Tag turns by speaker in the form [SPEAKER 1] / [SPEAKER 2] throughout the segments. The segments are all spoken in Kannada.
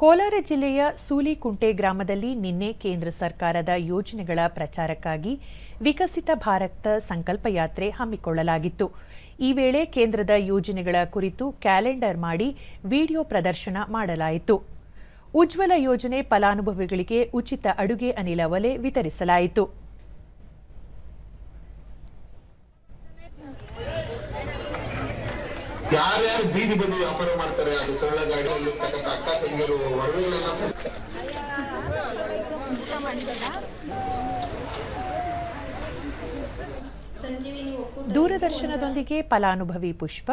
[SPEAKER 1] ಕೋಲಾರ ಜಿಲ್ಲೆಯ ಸೂಲಿಕುಂಟೆ ಗ್ರಾಮದಲ್ಲಿ ನಿನ್ನೆ ಕೇಂದ್ರ ಸರ್ಕಾರದ ಯೋಜನೆಗಳ ಪ್ರಚಾರಕ್ಕಾಗಿ ವಿಕಸಿತ ಭಾರತ ಸಂಕಲ್ಪ ಯಾತ್ರೆ ಹಮ್ಮಿಕೊಳ್ಳಲಾಗಿತ್ತು. ಈ ವೇಳೆ ಕೇಂದ್ರದ ಯೋಜನೆಗಳ ಕುರಿತು ಕ್ಯಾಲೆಂಡರ್ ಮಾಡಿ ವಿಡಿಯೋ ಪ್ರದರ್ಶನ ಮಾಡಲಾಯಿತು. ಉಜ್ವಲ ಯೋಜನೆ ಫಲಾನುಭವಿಗಳಿಗೆ ಉಚಿತ ಅಡುಗೆ ಅನಿಲ ಒಲೆ ವಿತರಿಸಲಾಯಿತು.
[SPEAKER 2] ಯಾರ್ಯಾರು ಬೀದಿ ಬಂದು ವ್ಯಾಪಾರ ಮಾಡ್ತಾರೆ ಅದು ಕಳ್ಳ ಗಾಡಿಯಲ್ಲಿ ಅಕ್ಕ ತಂಗಿರು ಒಡವೆಗಳೆಲ್ಲ
[SPEAKER 1] ದೂರದರ್ಶನದೊಂದಿಗೆ ಫಲಾನುಭವಿ ಪುಷ್ಪ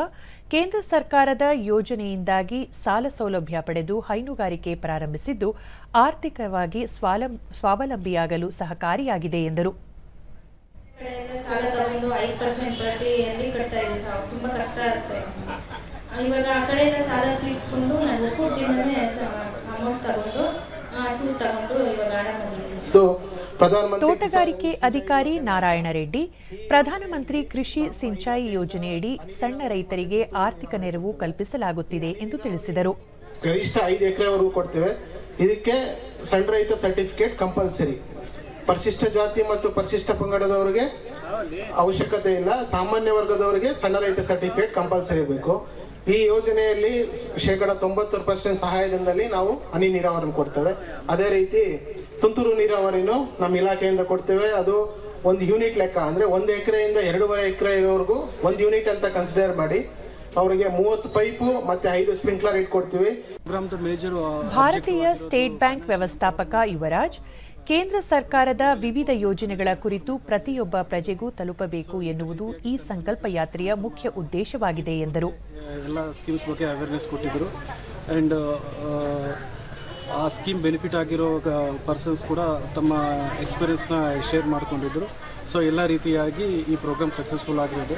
[SPEAKER 1] ಕೇಂದ್ರ ಸರ್ಕಾರದ ಯೋಜನೆಯಿಂದಾಗಿ ಸಾಲ ಸೌಲಭ್ಯ ಪಡೆದು ಹೈನುಗಾರಿಕೆ ಪ್ರಾರಂಭಿಸಿದ್ದು ಆರ್ಥಿಕವಾಗಿ ಸ್ವಾವಲಂಬಿಯಾಗಲು ಸಹಕಾರಿಯಾಗಿದೆ ಎಂದರು.
[SPEAKER 3] ಐದು ಪರ್ಸೆಂಟ್ ಬಡ್ಡಿಯಲ್ಲಿ ಕಟ್ತಾ ಇದೆ ಸರ್ ತುಂಬ ಕಷ್ಟ ಆಗುತ್ತೆ. ಇವಾಗ ಆ ಕಡೆಯಿಂದ ಸಾಲ ತೀರಿಸ್ಕೊಂಡು ನಾನು ಒಕ್ಕೂಟದಿಂದನೇ ಅಮೌಂಟ್ ತಗೊಂಡು ಹಸು ತಗೊಂಡು ಇವಾಗ ಆರಾಮಾಗಿದ್ದೀನಿ ಸರ್.
[SPEAKER 1] ತೋಟಗಾರಿಕೆ ಅಧಿಕಾರಿ ನಾರಾಯಣ ರೆಡ್ಡಿ ಪ್ರಧಾನಮಂತ್ರಿ ಕೃಷಿ ಸಿಂಚಾಯಿ ಯೋಜನೆಯಡಿ ಸಣ್ಣ ರೈತರಿಗೆ ಆರ್ಥಿಕ ನೆರವು ಕಲ್ಪಿಸಲಾಗುತ್ತಿದೆ ಎಂದು ತಿಳಿಸಿದರು.
[SPEAKER 4] ಗರಿಷ್ಠ ಐದು ಎಕರೆವರೆಗೂ ಕೊಡ್ತೇವೆ. ಇದಕ್ಕೆ ಸಣ್ಣ ರೈತ ಸರ್ಟಿಫಿಕೇಟ್ ಕಂಪಲ್ಸರಿ ಪರಿಶಿಷ್ಟ ಜಾತಿ ಮತ್ತು ಪರಿಶಿಷ್ಟ ಪಂಗಡದವರಿಗೆ ಅವಶ್ಯಕತೆ ಇಲ್ಲ. ಸಾಮಾನ್ಯ ವರ್ಗದವರಿಗೆ ಸಣ್ಣ ರೈತ ಸರ್ಟಿಫಿಕೇಟ್ ಕಂಪಲ್ಸರಿ ಬೇಕು. ಈ ಯೋಜನೆಯಲ್ಲಿ ಶೇಕಡ ತೊಂಬತ್ತು ಪರ್ಸೆಂಟ್ ಸಹಾಯಧನದಲ್ಲಿ ನಾವು ಹನಿ ನೀರಾವರಿ ಕೊಡ್ತೇವೆ. ಅದೇ ರೀತಿ ತುಂತುರು ನೀರಾವರಿನೂ ನಮ್ಮ ಇಲಾಖೆಯಿಂದ ಕೊಡ್ತೇವೆ. ಅದು ಒಂದು ಯೂನಿಟ್ ಲೆಕ್ಕ. ಅಂದ್ರೆ ಒಂದು ಎಕರೆಯಿಂದ ಎರಡೂವರೆ ಎಕರೆ ಇರೋವರೆಗೂ ಒಂದು ಯೂನಿಟ್ ಅಂತ ಕನ್ಸಿಡರ್ ಮಾಡಿ ಅವರಿಗೆ ಮೂವತ್ತು ಪೈಪು ಮತ್ತೆ ಐದು ಸ್ಪ್ರಿಂಕ್ಲರ್ ಇಟ್ಕೊಡ್ತೀವಿ.
[SPEAKER 1] ಭಾರತೀಯ ಸ್ಟೇಟ್ ಬ್ಯಾಂಕ್ ವ್ಯವಸ್ಥಾಪಕ ಯುವರಾಜ್ ಕೇಂದ್ರ ಸರ್ಕಾರದ ವಿವಿಧ ಯೋಜನೆಗಳ ಕುರಿತು ಪ್ರತಿಯೊಬ್ಬ ಪ್ರಜೆಗೂ ತಲುಪಬೇಕು ಎನ್ನುವುದು ಈ ಸಂಕಲ್ಪ ಯಾತ್ರೆಯ ಮುಖ್ಯ ಉದ್ದೇಶವಾಗಿದೆ ಎಂದರು.
[SPEAKER 5] ಎಲ್ಲ ಸ್ಕೀಮ್ಸ್ ಬಗ್ಗೆ ಅವೇರ್ನೆಸ್ ಕೊಟ್ಟಿದ್ದರು ಆ್ಯಂಡ್ ಆ ಸ್ಕೀಮ್ ಬೆನಿಫಿಟ್ ಆಗಿರೋ ಪರ್ಸನ್ಸ್ ಕೂಡ ತಮ್ಮ ಎಕ್ಸ್ಪೀರಿಯನ್ಸ್ನ ಶೇರ್ ಮಾಡಿಕೊಂಡಿದ್ದರು ಸೊ ಎಲ್ಲ ರೀತಿಯಾಗಿ ಈ ಪ್ರೋಗ್ರಾಮ್ ಸಕ್ಸಸ್ಫುಲ್ ಆಗಿರೋದು